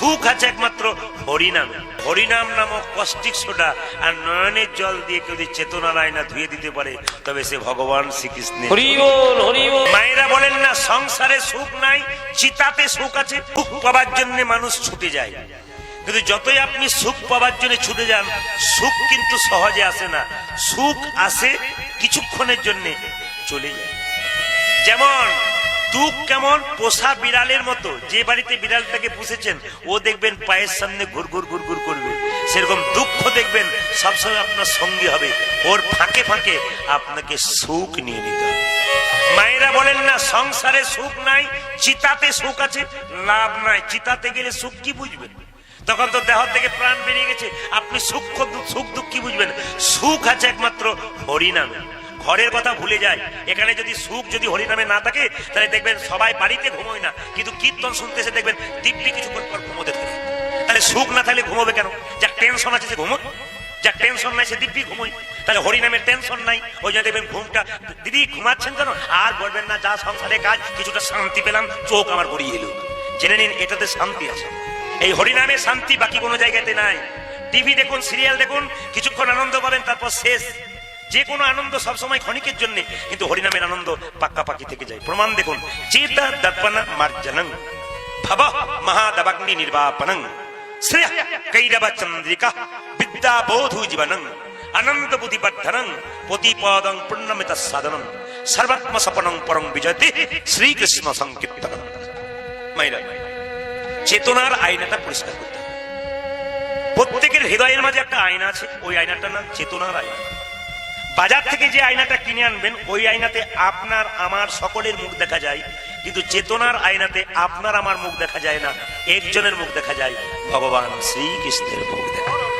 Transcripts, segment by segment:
সুখ আছে একমাত্র হরিনাম। হরিনাম নামক কষ্টিক সোডা আর নয়নের জল দিয়ে কেউ যদি চেতনার আয়না ধুয়ে দিতে পারে তবে সে ভগবান শ্রীকৃষ্ণের হরি হরি মায়েরা বলেন না সংসারে সুখ নাই চিতাতে সুখ আছে সুখ পাবার জন্য মানুষ ছুটে যায়। কিন্তু যতই আপনি সুখ পাবার জন্য ছুটে যান সুখ কিন্তু সহজে আসে না। সুখ আসে কিছুক্ষণের জন্য চলে যায়। যেমন দুঃখ কেমন? পোষা বিড়ালের মতো। যে বাড়িতে বিড়ালটাকে পুষেছেন, ও দেখবেন পায়ের সামনে ঘুর ঘুর ঘুর ঘুর করবে। সেরকম দুঃখ দেখবেন, সবসময় আপনার সঙ্গী হবে। ওর ফাঁকে ফাঁকে আপনাকে সুখ নিয়ে নিতে হবে। মায়েরা বলেন না, সংসারে সুখ নাই, চিতাতে সুখ আছে, লাভ নাই। চিতাতে গেলে সুখ কি বুঝবেন? তখন তো দেহ থেকে প্রাণ বেরিয়ে গেছে। আপনি সুখ সুখ দুঃখ কি বুঝবেন? সুখ আছে একমাত্র হরিনামে। ঘরের কথা ভুলে যায়। এখানে যদি সুখ যদি হরিনামে না থাকে, তাহলে দেখবেন সবাই বাড়িতে ঘুমোয় না। কিন্তু কীর্তন শুনতে এসে দেখবেন দিব্যি কিছুক্ষণ পর ঘুমোতে থাকে। তাহলে সুখ না থাকলে ঘুমোবে কেন? যার টেনশন আছে সে ঘুমোয় যা টেনশন নাই, সে দিব্যি ঘুমোয়। তাহলে হরিনামের টেনশন নাই। ওই জন্য দেখবেন ঘুমটা দিদি, ঘুমাচ্ছেন কেন? আর বলবেন না, যা সংসারে কাজ, কিছুটা শান্তি পেলাম, চোখ আমার গড়িয়ে এলো। জেনে নিন, এটাতে শান্তি আছে। এই হরিনামে শান্তি বাকি কোনো জায়গাতে নাই। টিভি দেখুন, সিরিয়াল দেখুন, কিছুক্ষণ আনন্দ পাবেন, তারপর শেষ। যে কোনো আনন্দ সবসময় ক্ষণিকের জন্য, কিন্তু হরিনামের আনন্দ পাক্কা পাকি থেকে যায়। প্রমাণ দেখুন চেতা দর্পণা মার্জনং, ভব মহাদবাগ্নি নির্বাপনং, শ্রেয় কৈরব চন্দ্রিকা বিদ্যা বোধু জীবনং, আনন্দ বুদ্ধি বর্ধনং, প্রতিপদং পুণ্যমিত সাধনং, সর্বাত্ম সপনং পরং বিজয়তে শ্রীকৃষ্ণ সংকীর্তনং মাইরা, চেতনার আয়নাটা পরিষ্কার করতে প্রত্যেকের হৃদয়ের মাঝে একটা আয়না আছে, ওই আয়নাটার নাম চেতনার আয়না। বাজার থেকে যে আয়নাটা কিনে আনবেন, ওই আয়নাতে আপনার, আমার সকলের মুখ দেখা যায় কিন্তু চেতনার আয়নাতে আপনার, আমার মুখ দেখা যায় না একজনের মুখ দেখা যায়, ভগবান শ্রীকৃষ্ণের মুখ দেখা যায়।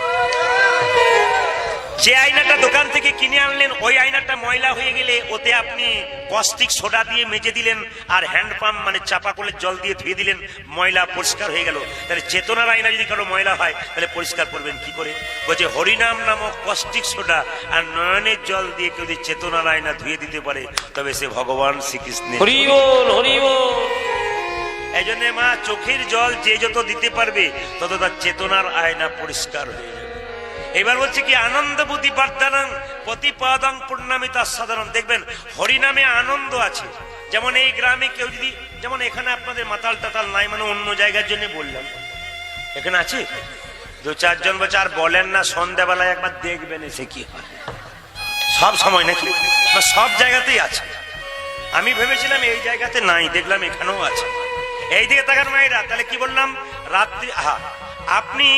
যে আয়নাটা দোকান থেকে কিনে আনলেন ওই আয়নাটা ময়লা হয়ে গেলে ওতে আপনি কস্টিক সোডা দিয়ে মেজে দিলেন আর হ্যান্ড পাম্প মানে চাপা করে জল দিয়ে ধুয়ে দিলেন ময়লা পরিষ্কার হয়ে গেল। তাহলে চেতনার আয়না যদি কারও ময়লা হয় তাহলে পরিষ্কার করবেন কি করে? বলছে হরিনাম নামক কস্টিক সোডা আর নয়নের জল দিয়ে কেউ যদি চেতনার আয়না ধুয়ে দিতে পারে তবে সে ভগবান শ্রীকৃষ্ণের এই জন্য মা চোখের জল যে যত দিতে পারবে তত তার চেতনার আয়না পরিষ্কার হয়ে এবার বলছে কি, আনন্দ বুদ্ধি বর্ধনং প্রতিপাদং পূর্ণামিতা সাধারণ দেখবেন, হরিনামে আনন্দ আছে। যেমন এই গ্রামে কেউ যদি, যেমন এখানে আপনাদের মাতাল টাতাল নাই মানে অন্য জায়গার জন্য বললাম। এখানে আছে? দু চারজন বলছে, আর বলেন না, সন্ধ্যাবেলায় একবার দেখবেন এসে কি সব সময় নাকি? সব জায়গাতেই আছে। আমি ভেবেছিলাম এই জায়গাতে নাই, দেখলাম এখানেও আছে। এই দিকে তাকান মায়েরা, তাহলে কি বললাম? রাত্রি, আহা, আপনি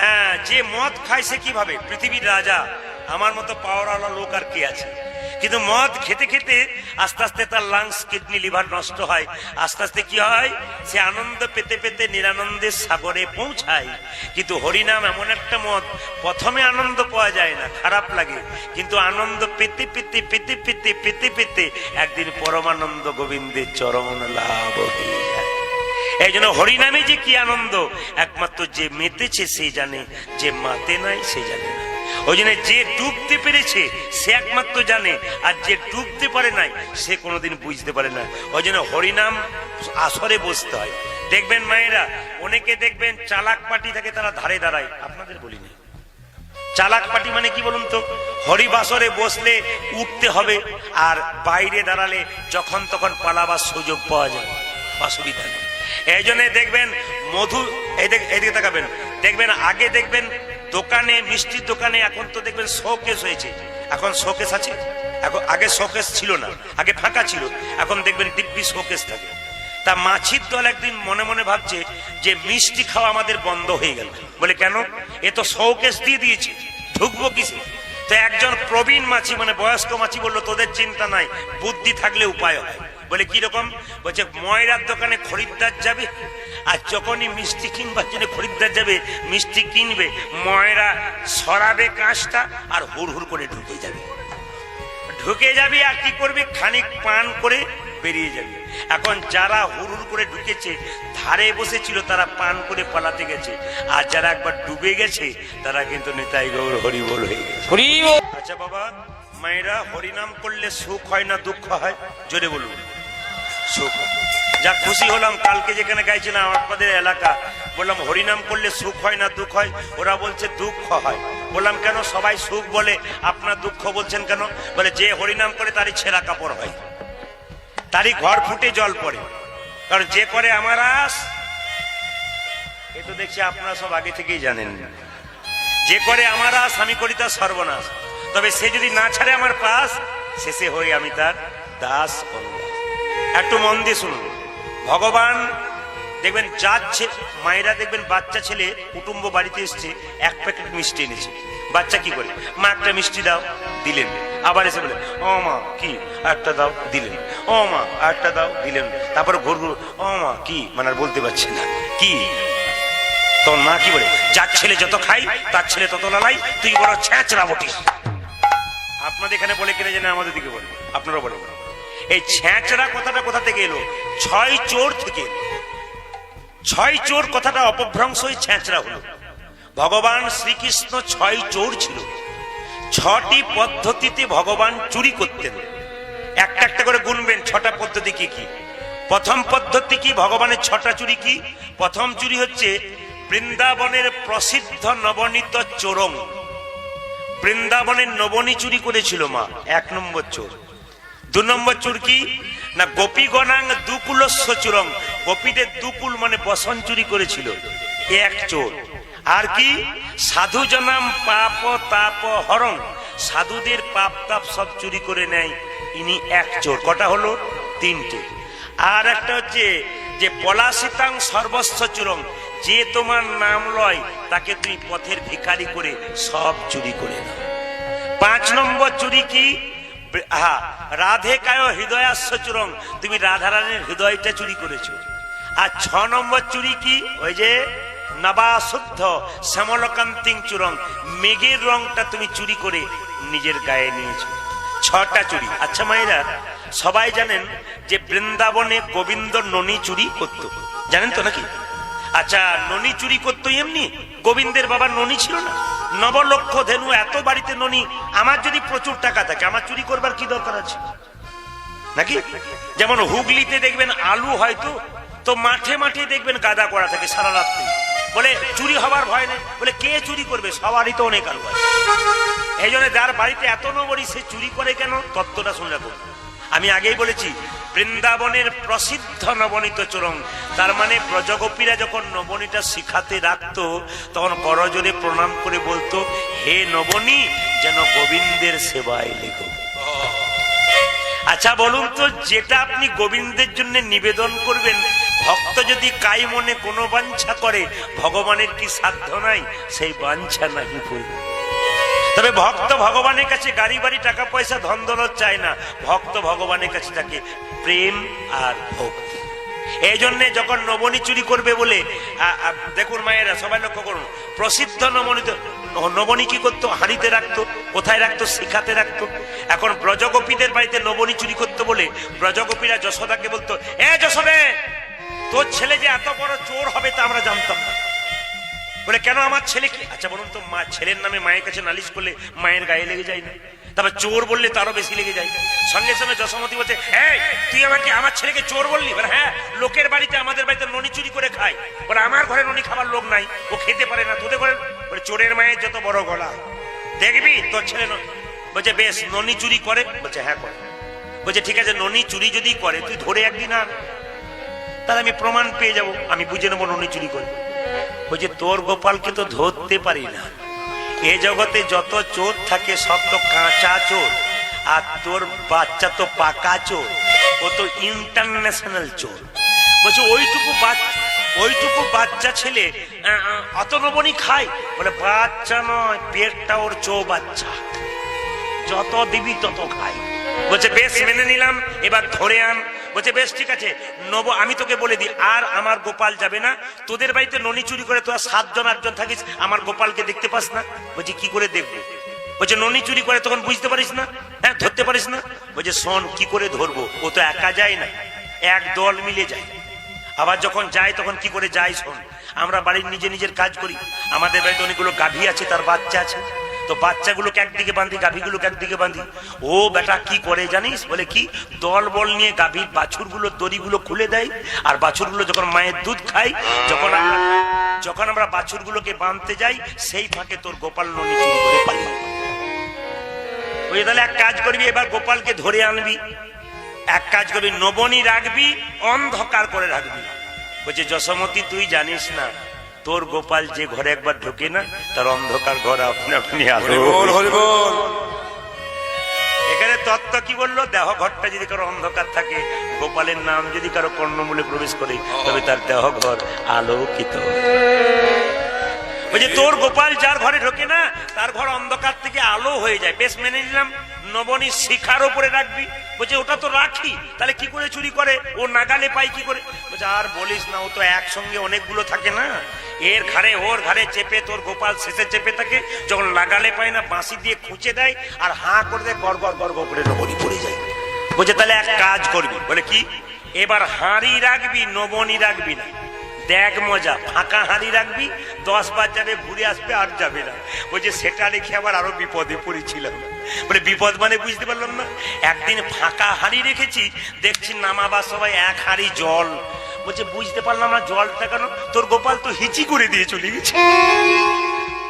আহ, যে মদ সে কীভাবে? পৃথিবীর রাজা আমার মতো পাওয়ারওয়ালা লোক আর কে আছে? কিন্তু মদ খেতে খেতে আস্তে আস্তে তার লাংস কিডনি লিভার নষ্ট হয়। আস্তে আস্তে কি হয়? সে আনন্দ পেতে পেতে নিরানন্দের সাগরে পৌঁছায়। কিন্তু হরিনাম এমন একটা মদ প্রথমে আনন্দ পাওয়া যায় না খারাপ লাগে। কিন্তু আনন্দ পেতে পেতে পেতে পেতে পেতে পেতে একদিন পরমানন্দ গোবিন্দের চরণ লাভ হয়ে যায়। এই জন্য হরিনামে যে কি আনন্দ? একমাত্র যে মেতেছে সে জানে, যে মাতে নাই সে জানে না। ওই জন্য যে ডুবতে পেরেছে, সে একমাত্র জানে, আর যে ডুবতে পারে নাই, সে কোনোদিন বুঝতে পারে না। ওই জন্য হরিনাম আসরে বসতে হয়। দেখবেন মায়েরা, অনেকে দেখবেন চালাক পাটি থাকে, তারা ধারে দাঁড়ায়। আপনাদের বলিনি। চালাক পাটি মানে কি বলুন তো? হরিবাসরে বসলে উঠতে হবে, আর বাইরে দাঁড়ালে যখন তখন পালাবার সুযোগ পাওয়া যায়। অসুবিধা নেই। এই জন্য দেখবেন মধু এদিকে তাকাবেন। দেখবেন আগে দেখবেন দোকানে, মিষ্টির দোকানে এখন তো দেখবেন শোকেস হয়েছে। এখন শোকেস আছে। এখন আগে শোকেস ছিল না। আগে ফাঁকা ছিল। এখন দেখবেন দিব্যি শোকেস থাকে। তা মাছির দল একদিন মনে মনে ভাবছে যে মিষ্টি খাওয়া আমাদের বন্ধ হয়ে গেল। বলে কেন? এ তো শোকেস দিয়ে দিয়েছে। ঢুকবো কিসে? তো একজন প্রবীণ মাছি মানে বয়স্ক মাছি বলল, তোদের চিন্তা নাই, বুদ্ধি থাকলে উপায় হয়। বলে কি রকম? বলছে ময়রার দোকানে খরিদ্দার যাবে আর যখনই মিষ্টি কিনবার জন্য খরিদ্দার যাবে মিষ্টি কিনবে ময়রা সরাবে কাঁচটা আর হুড় হুড় করে ঢুকে যাবে। ঢুকে যাবে আর কি করবে? খানিক পান করে বেরিয়ে যাবে। এখন যারা হুড়ুর করে ঢুকেছে ধারে বসেছিল তারা পান করে পালাতে গেছে। আর যারা একবার ডুবে গেছে তারা কিন্তু নিতাই গৌর হরিবল হয়ে গেছে। আচ্ছা বাবা মায়েরা হরিনাম করলে সুখ হয় না দুঃখ হয়? জোরে বলুন। সুখ। যা খুশি হলাম, কালকে যেখানে গাইছিলাম আপনাদের এলাকা। বললাম, হরিনাম করলে সুখ হয় না, দুঃখ হয়? ওরা বলছে, দুঃখ হয়। বললাম, কেন সবাই সুখ বলে? আপনার দুঃখ বলছেন কেন? বলে, যে হরিনাম করে, তারই ছেঁড়া কাপড় হয়। তারই ঘর ফুটে জল পড়ে। কারণ যে করে আমার আস, এ তো দেখছি আপনারা সব আগে থেকেই জানেন। যে করে আমার আস, আমি করি তার সর্বনাশ। তবে সে যদি না ছাড়ে আমার পাশ শেষে হই আমি তার দাস অনুদাস। একটু মন দিয়ে শুনুন। ভগবান দেখবেন যাচ্ছে মায়েরা দেখবেন বাচ্চা ছেলে কুটুম্ব বাড়িতে এসছে, এক প্যাকেট মিষ্টি এনেছে। বাচ্চা কি করে? মা, একটা মিষ্টি দাও, দিলেন। আবার এসে বলে, ও মা, কি? একটা দাও, দিলেন। ও মা, একটা দাও, দিলেন। তারপর ঘুর ঘুর, ও মা, কি? মানে আর বলতে পারছে না। কি? তখন মা কি বলে? যার ছেলে যত খাই, তার ছেলে তত লালাই, তুই বড় ছ্যাঁচড়া বটিস আপনাদের এখানে বলে কিনে জানে আমাদের দিকে বলে? আপনারা বলে এই ছ্যাঁচড়া কথাটা কোথা থেকে এলো? ছয় চোর থেকে ছয় চোর কথাটা অপভ্রংশ হয়ে ছ্যাঁচড়া হলো। ভগবান শ্রীকৃষ্ণ ছয় চোর ছিল। ছটি পদ্ধতিতে ভগবান চুরি করতেন। একটা একটা করে গুনবেন, ছটা পদ্ধতি কি কি? প্রথম পদ্ধতি কি ভগবানের ছটা চুরি কি? প্রথম চুরি হচ্ছে বৃন্দাবনের প্রসিদ্ধ নবনীত চোরম বৃন্দাবনের নবনী চুরি করেছিল মা, এক নম্বর চোর। দু নম্বর চোর কি না, গোপী গণাং দুকুলস্য চুরং গোপীদের দুকুল মানে বসন চুরি করেছিল। এক চোর। আর কি? সাধু জনাম পাপ তাপ হরং। সাধুদের পাপ তাপ সব চুরি করে নেয়। ইনি এক চোর। কটা হলো? তিনটে আর একটা হচ্ছে যে পলাশিতাং সর্বস্ব চুরং। যে তোমার নাম লয়, তাকে তুই পথের ভিখারি করে সব চুরি করে নাও। পাঁচ নম্বর চুরি কি? হা রাধে কায় হৃদয়াস্য চুরং। তুমি রাধারানীর হৃদয়টা চুরি করেছ। আর ছ নম্বর চুরি কি? ওই যে নবা শুদ্ধ শ্যামলকান্তিং চুরং। মেঘের রংটা তুমি চুরি করে নিজের গায়ে নিয়েছো। ছটা চুরি। আচ্ছা মায়েরা, সবাই জানেন যে বৃন্দাবনে গোবিন্দ ননি চুরি করত। জানেন তো নাকি? আচ্ছা ননি চুরি করতো এমনি? গোবিন্দের বাবা ননি ছিল না? নবলক্ষ ধেনু, এত বাড়িতে ননি, আমার যদি প্রচুর টাকা থাকে, আমার চুরি করবার কি দরকার আছে? নাকি? যেমন হুগলিতে দেখবেন আলু হয়তো, তো মাঠে মাঠে দেখবেন গাদা করা থাকে সারা রাত্রি। বলে, চুরি হবার ভয় নেই। বলে, কে চুরি করবে? সবারই তো অনেক আলু আছে। এই জন্য যার বাড়িতে এত নবরী সে চুরি করে কেন? তত্ত্বটা শুনে রাখুন। আমি আগেই বলেছি, বৃন্দাবনের প্রসিদ্ধ নবনীত চরং তার মানে ব্রজগোপীরা যখন নবনীটা শিখাতে রাখতো, তখন করজোরে প্রণাম করে বলতো, হে নবনী, যেন গোবিন্দের সেবায় লেগো আচ্ছা বলুন তো, যেটা আপনি গোবিন্দের জন্য নিবেদন করবেন, ভক্ত যদি কাই মনে কোনো বাঞ্ছা করে, ভগবানের কি সাধ্য নাই? সেই বাঞ্ছা নাকি করবে। তবে ভক্ত ভগবানের কাছে গাড়ি বাড়ি, টাকা পয়সা, ধন দৌলত চায় না। ভক্ত ভগবানের কাছে থাকে প্রেম আর ভক্তি এই জন্যে যখন নবনী চুরি করবে বলে দেখুন মায়েরা, সবাই লক্ষ্য করুন, প্রসিদ্ধ নবনীত নবনী কি করতো? হাঁড়িতে রাখতো, কোথায় রাখতো? শিখাতে রাখতো। এখন ব্রজগোপীদের বাড়িতে নবনী চুরি করতো বলে, ব্রজগোপীরা যশোদাকে বলতো, এ যশোদে, তোর ছেলে যে এত বড় চোর হবে তা আমরা জানতাম না। বলে, কেন আমার ছেলে কি আচ্ছা বলুন তো, মা, ছেলের নামে মায়ের কাছে নালিশ করলে মায়ের গায়ে লেগে যায় না? তারপর চোর বললে তারও বেশি লেগে যায় সঙ্গে সঙ্গে যশোমতি বলছে হ্যাঁ তুই আমাকে, আমার ছেলেকে চোর বললি? বলে হ্যাঁ লোকের বাড়িতে, আমাদের বাড়িতে ননি চুরি করে খায়। বলে, আমার ঘরে ননি খাবার লোক নাই, ও খেতে পারে না, তোদের ঘরে বলে, চোরের মায়ের যত বড় গলা। দেখবি, তোর ছেলে বলছে, বেশ, ননি চুরি করে। বলছে হ্যাঁ করে। বলছে, ঠিক আছে, ননি চুরি যদি করে, তুই ধরে একদিন আন। তাহলে আমি প্রমাণ পেয়ে যাব, আমি বুঝে নেব ননি চুরি করে। বলছে, তোর গোপালকে তো ধরতে পারি না। এ জগতে যত চোর থাকে, সব তো কাঁচা চোর। আর তোর বাচ্চা তো পাকা চোর। ও তো ইন্টারন্যাশনাল চোর। বলছে, ওইটুকু বাচ্চা ওইটুকু বাচ্চা ছেলে অত নবনী খায়? বলে, বাচ্চা নয়, পেটটা ওর চো বাচ্চা যত দিবি তত খাই। বলছে, বেশ, মেনে নিলাম, এবার ধরে আন। বলছে, বেশ, ঠিক আছে, নব, আমি তোকে বলে দিই, আর আমার গোপাল যাবে না। তোদের বাড়িতে ননি চুরি করে তোরা সাতজন, আটজন থাকিস, আমার গোপালকে দেখতে পাস না। বলছি, কি করে দেখব? বলছে, ননি চুরি করে তখন বুঝতে পারিস না হ্যাঁ ধরতে পারিস না? বলছে, শোন, কি করে ধরবো? ও তো একা যায় না, এক দল মিলে যায়। আবার যখন যায়, তখন কি করে যায় শোন? আমরা বাড়ির নিজে নিজের কাজ করি। আমাদের বাড়িতে অনেকগুলো গাভী আছে, তার বাচ্চা আছে। তো বাচ্চাগুলোকে একদিকে বাঁধি, গাভীগুলোকে একদিকে বাঁধি। ও বেটা কি করে জানিস? বলে কি, দল বল নিয়ে গাভীর বাছুরগুলো, দড়িগুলো খুলে দেয় আর বাছুরগুলো যখন মায়ের দুধ খায়, যখন যখন আমরা বাছুরগুলোকে বাঁধতে যাই, সেই ফাঁকে তোর গোপাল ননি চুরি করে ওই তাহলে এক কাজ করবি, এবার গোপালকে ধরে আনবি। এক কাজ করবি, নবনী রাখবি, অন্ধকার করে রাখবি। বলছে যশোমতি তুই জানিস না তোর গোপাল যে ঘরে একবার ঢোকে না তার অন্ধকার ঘর আপনি আপনি এখানে তত্ত্ব কি বলল? দেহ ঘরটা যদি কারও অন্ধকার থাকে গোপালের নাম যদি কারও কর্ণমূলে প্রবেশ করে তবে তার দেহ ঘর আলোকিত। ওই যে তোর গোপাল যার ঘরে ঢোকে না তার ঘর অন্ধকার থেকে আলো হয়ে যায়। বেশ মেনে নিলাম নবনী শিখার উপরে রাখবি। বলছে, ওটা তো রাখি। তাহলে কি করে চুরি করে? ও নাগালে পাই কি করে? বলছে, আর বলিস না, ও তো একসঙ্গে অনেকগুলো থাকে না। এর ঘাড়ে, ওর ঘাড়ে চেপে তোর গোপাল শেষে চেপে থাকে। যখন লাগালে পায় না, বাঁশি দিয়ে খুঁচে দেয় আর হাঁ করে দেয়, গড় গড় গড় করে নবনী পড়ে যায়। বলছে, তাহলে এক কাজ করবি। বলে, কি? এবার হাঁড়ি রাখবি, নবনী রাখবি না। দেখ মজা, ফাঁকা হাঁড়ি রাখবি, দশ বার যাবে ঘুরে আসবে আর যাবে না। বলছে, সেটা রেখে আবার আরও বিপদে পড়েছিলাম। বলে, বিপদ মানে বুঝতে পারলাম না। একদিন ফাঁকা হাঁড়ি রেখেছি, দেখছি নামাবার সবাই এক হাঁড়ি জল। বলছে, বুঝতে পারলাম না জলটা কেন, তোর গোপাল তো হিচি করে দিয়ে চলে গেছে।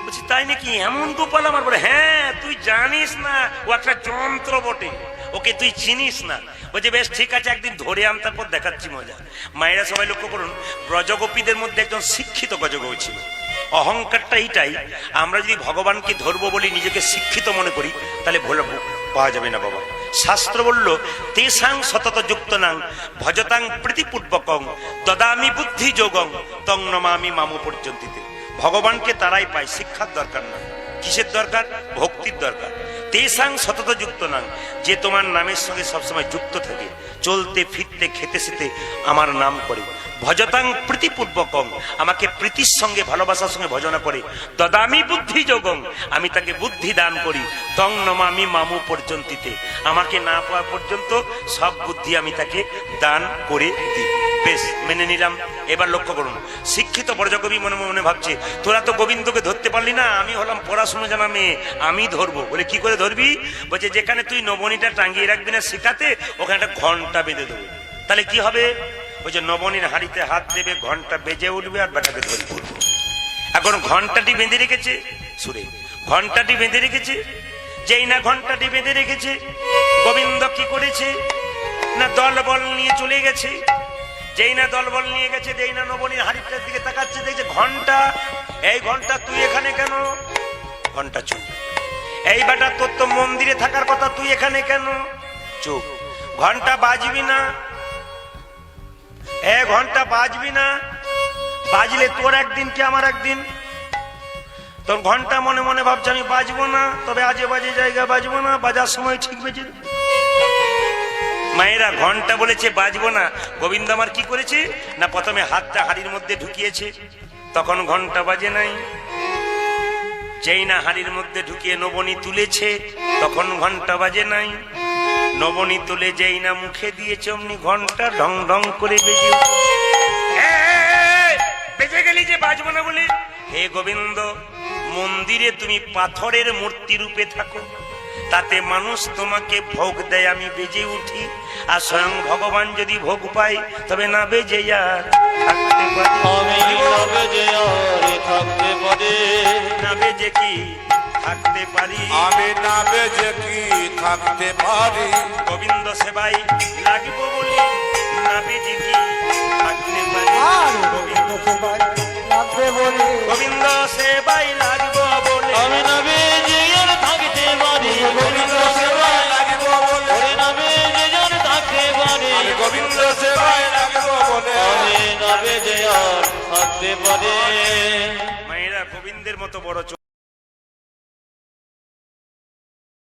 বলছি, তাই নাকি এমন গোপাল আমার? বলে হ্যাঁ তুই জানিস না, ও একটা যন্ত্র বটে, ওকে তুই চিনিস না। বলছে, বেশ ঠিক আছে, একদিন ধরে আনতার পর দেখাচ্ছি মজা। মায়েরা সবাই লক্ষ্য করুন, ব্রজগোপীদের মধ্যে একজন শিক্ষিত গজগৌ ছিল। অহংকারটা এইটাই, আমরা যদি ভগবানকে ধরবো বলি নিজেকে শিক্ষিত মনে করি, তাহলে ভোলা পাওয়া যাবে না বাবা। শাস্ত্র বলল তেসাং সতত যুক্ত নাং ভজতাং প্রীতিপূর্বকং দদামি বুদ্ধি যোগং তং নমামি মামু পর্যন্তিতে। ভগবানকে তারাই পায়, শিক্ষার দরকার না। কিসের দরকার? ভক্তির দরকার। তেসাং সতত যুক্ত নাং। যে তোমার নামের সঙ্গে সবসময় যুক্ত থাকে। চলতে, ফিরতে, খেতে সেতে আমার নাম করে। ভজতাং প্রীতিপূর্বকং। আমাকে প্রীতির সঙ্গে, ভালোবাসার সঙ্গে ভজনা করে। দদামি বুদ্ধি যোগং আমি তাকে বুদ্ধি দান করি। তং নমামি মামু পর্যন্তিতে। আমাকে না পাওয়া পর্যন্ত সব বুদ্ধি আমি তাকে দান করে দিই। বেশ, মেনে নিলাম। এবার লক্ষ্য করুন। শিক্ষিত বর্জকবি মনে মনে ভাবছে, তোরা তো গোবিন্দকে ধরতে পারলি না, আমি হলাম পড়াশুনো জানা মেয়ে, আমি ধরবো। বলে কি করে ধরবি? বলছে, যেখানে তুই নবনীটা টাঙ্গিয়ে রাখবি না শিখাতে, ওখানে একটা ঘণ্টা বেঁধে দেবো। তাহলে কি হবে? যে নবনীর হাড়িতে হাত দেবে, ঘণ্টা বেজে উঠবে আর বেটাকে ধরে পড়ব। এখন ঘন্টাটি বেঁধে রেখেছে? সুরে, ঘন্টাটি বেঁধে রেখেছে? যেই না ঘন্টাটি বেঁধে রেখেছে, গোবিন্দ কি করেছে? না দল বল নিয়ে চলে গেছে? যেই না দল বল নিয়ে গেছে, যেই না নবনীর হাড়িটার দিকে তাকাচ্ছে দেখছে ঘণ্টা, এই ঘণ্টা তুই এখানে কেন? ঘণ্টা চুপ। এই বেটা তোর তো মন্দিরে থাকার কথা, তুই এখানে কেন? চুপ। ঘণ্টা বাজবি না? এ ঘণ্টা বাজবি না? বাজলে তোর একদিন কি আমার একদিন? তোর ঘণ্টা মনে মনে ভাবছে, আমি বাজবো না, তবে আজে বাজে জায়গা বাজবো না, বাজার সময় ঠিক বেজে। মায়েরা ঘণ্টা বলেছে বাজবো না। গোবিন্দ আমার কি করেছে? না প্রথমে হাতটা হাড়ির মধ্যে ঢুকিয়েছে তখন ঘণ্টা বাজে নাই। যেই না হাড়ির মধ্যে ঢুকিয়ে নবনী তুলেছে তখন ঘণ্টা বাজে নাই। নবনী তুলে যেই না মুখে দিয়েছে অমনি ঘণ্টা ঢং ঢং করে বেজে বেঁচে গেলি যে বাজবো না বলে? হে গোবিন্দ মন্দিরে তুমি পাথরের মূর্তি রূপে থাকো। তাতে মানুষ তোমাকে ভোগ দেয় আমি বেজে উঠি। আর স্বয়ং ভগবান যদি ভোগ পাই তবে না বেজে আর থাকতে পারি। না বেজে কি থাকতে পারি? আমি না বেজে কি থাকতে পারি? গোবিন্দ সেবাই নবে যে থাকতে পারে। মায়েরা গোবিন্দের মতো বড়